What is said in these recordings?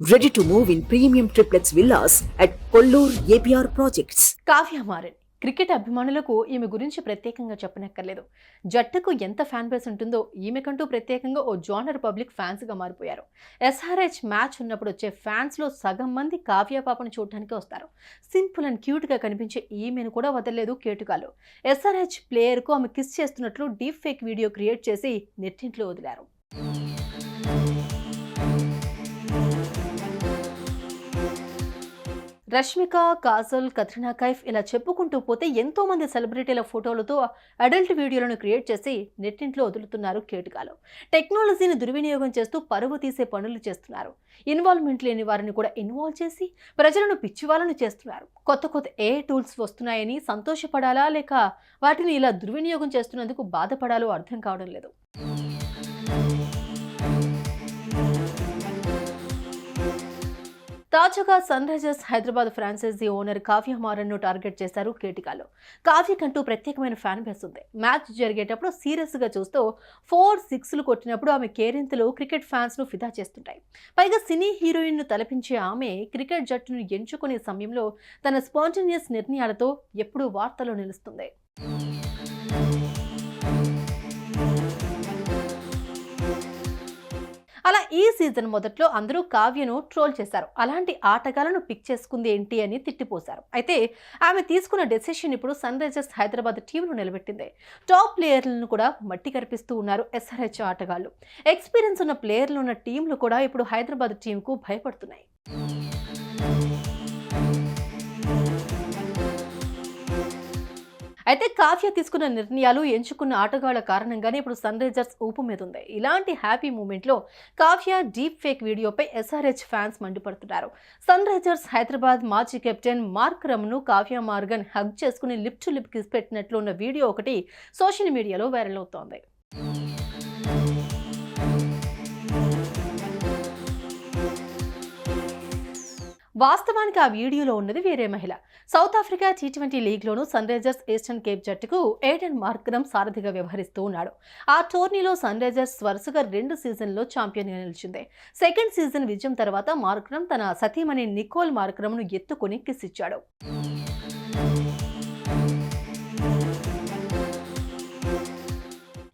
Ready to move in premium triplex villas at Kollur APR projects Kavya Maran cricket అభిమానులకు ఈమె గురించి ప్రత్యేకంగా చెప్పనక్కర్లేదు. జట్టుకు ఎంత ఫ్యాన్ బేస్ ఉంటుందో ఈమెకంటూ ప్రత్యేకంగా ఓ జోనర్ పబ్లిక్ ఫ్యాన్స్గా మారిపోయారు. ఎస్ఆర్హెచ్ మ్యాచ్ ఉన్నప్పుడు వచ్చే ఫ్యాన్స్లో సగం మంది కావ్య పాపను చూడటానికి వస్తారు. సింపుల్ అండ్ క్యూట్గా కనిపించే ఈమెను కూడా వదలలేదు కేటుగాలు ఎస్ఆర్హెచ్ ప్లేయర్కు ఆమె కిస్ చేస్తున్నట్లు డీప్ ఫేక్ వీడియో క్రియేట్ చేసి నెట్టింట్లో వదిలారు. రష్మిక కాజల్ కత్రినా కైఫ్ ఇలా చెప్పుకుంటూ పోతే ఎంతో మంది సెలబ్రిటీల ఫోటోలతో అడల్ట్ వీడియోలను క్రియేట్ చేసి నెట్టింట్లో వదులుతున్నారు కేటుగాలు. టెక్నాలజీని దుర్వినియోగం చేస్తూ పరువు తీసే పనులు చేస్తున్నారు. ఇన్వాల్వ్మెంట్ లేని వారిని కూడా ఇన్వాల్వ్ చేసి ప్రజలను పిచ్చివాళ్ళను చేస్తున్నారు. కొత్త కొత్త ఏ టూల్స్ వస్తున్నాయని సంతోషపడాలా లేక వాటిని ఇలా దుర్వినియోగం చేస్తున్నందుకు బాధపడాలో అర్థం కావడం లేదు. తాజాగా Sunrisers Hyderabad franchise owner Kavya మారన్ను target చేశారు కేటికాలో. కావ్యకంటూ ప్రత్యేకమైన ఫ్యాన్ బేస్ ఉంది. మ్యాచ్ జరిగేటప్పుడు సీరియస్గా చూస్తూ ఫోర్ సిక్స్లు కొట్టినప్పుడు ఆమె కేరింతలు క్రికెట్ ఫ్యాన్స్ను ఫిదా చేస్తుంటాయి. పైగా సినీ హీరోయిన్ను తలపించే ఆమె క్రికెట్ జట్టును ఎంచుకునే సమయంలో తన స్పాంటేనియస్ నిర్ణయాలతో ఎప్పుడూ వార్తలో నిలుస్తుంది. ఈ సీజన్ మొదట్లో అందరూ కావ్యను ట్రోల్ చేశారు. అలాంటి ఆటగాళ్ళను పిక్ చేసుకుంది ఏంటి అని తిట్టిపోశారు. అయితే ఆమె తీసుకున్న డెసిషన్ ఇప్పుడు సన్ రైజర్స్ హైదరాబాద్ టీంను నిలబెట్టింది. టాప్ ప్లేయర్లను కూడా మట్టి కనిపిస్తూ ఉన్నారు ఎస్ఆర్హెచ్ ఆటగాళ్ళు. ఎక్స్పీరియన్స్ ఉన్న ప్లేయర్లు ఉన్న టీంలు కూడా ఇప్పుడు హైదరాబాద్ టీంకు భయపడుతున్నాయి. అయితే కావ్య తీసుకున్న నిర్ణయాలు ఎంచుకున్న ఆటగాళ్ళ కారణంగానే ఇప్పుడు సన్ రైజర్స్ ఊపు మీద ఉంది. ఇలాంటి హ్యాపీ మూమెంట్లో కావ్య డీప్ ఫేక్ వీడియోపై ఎస్ఆర్హెచ్ ఫ్యాన్స్ మండిపడుతున్నారు. సన్ రైజర్స్ హైదరాబాద్ మాజీ కెప్టెన్ మార్క్ రమ్ను కావ్య మార్గన్ హగ్ చేసుకుని లిప్ టు లిప్ కిస్ పెట్టినట్లు ఉన్న వీడియో ఒకటి సోషల్ మీడియాలో వైరల్ అవుతోంది. వాస్తవానికి ఆ వీడియోలో ఉన్నది వేరే మహిళ. సౌత్ ఆఫ్రికా టీ ట్వంటీ లీగ్లోనూ సన్ రైజర్స్ ఈస్టర్న్ కేప్ జట్టుకు ఏడెన్ మార్క్రమ్ సారథిగా వ్యవహరిస్తూ ఉన్నాడు. ఆ టోర్నీలో సన్ రైజర్స్ వరుసగా రెండు సీజన్లో ఛాంపియన్గా నిలిచింది. సెకండ్ సీజన్ విజయం తర్వాత మార్క్రమ్ తన సతీమణి నికోల్ మార్క్రమ్ను ఎత్తుకుని కిస్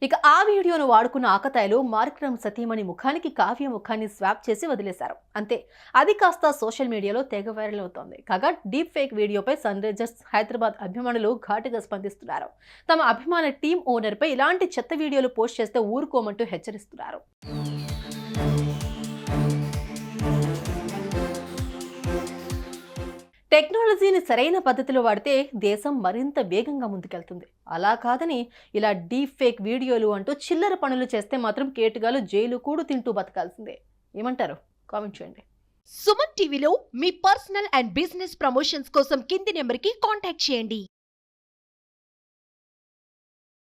ఇక ఆ వీడియోను వాడుకున్న ఆకతాయిలు మార్క్రమ్ సతీమణి ముఖానికి కావ్య ముఖాన్ని స్వాప్ చేసి వదిలేశారు. అంతే. అది కాస్త సోషల్ మీడియాలో తెగ వైరల్ అవుతోంది. కాగా డీప్ ఫేక్ వీడియోపై సన్ రైజర్స్ హైదరాబాద్ అభిమానులు ఘాటుగా స్పందిస్తున్నారు. తమ అభిమాన టీం ఓనర్పై ఇలాంటి చెత్త వీడియోలు పోస్ట్ చేస్తే ఊరుకోమంటూ హెచ్చరిస్తున్నారు. టెక్నాలజీని సరైన పద్ధతిలో వాడితే దేశం మరింత వేగంగా ముందుకెళ్తుంది. అలా కాదని ఇలా డీప్ ఫేక్ వీడియోలు అంటూ చిల్లర పనులు చేస్తే మాత్రం కేటుగాలు జైలు కూడు తింటూ బతకాల్సిందే. ఏమంటారు? కామెంట్ చేయండి. సుమన్ టీవీలో మీ పర్సనల్ అండ్ బిజినెస్ ప్రమోషన్స్ కోసం కింది నెంబర్కి కాంటాక్ట్ చేయండి.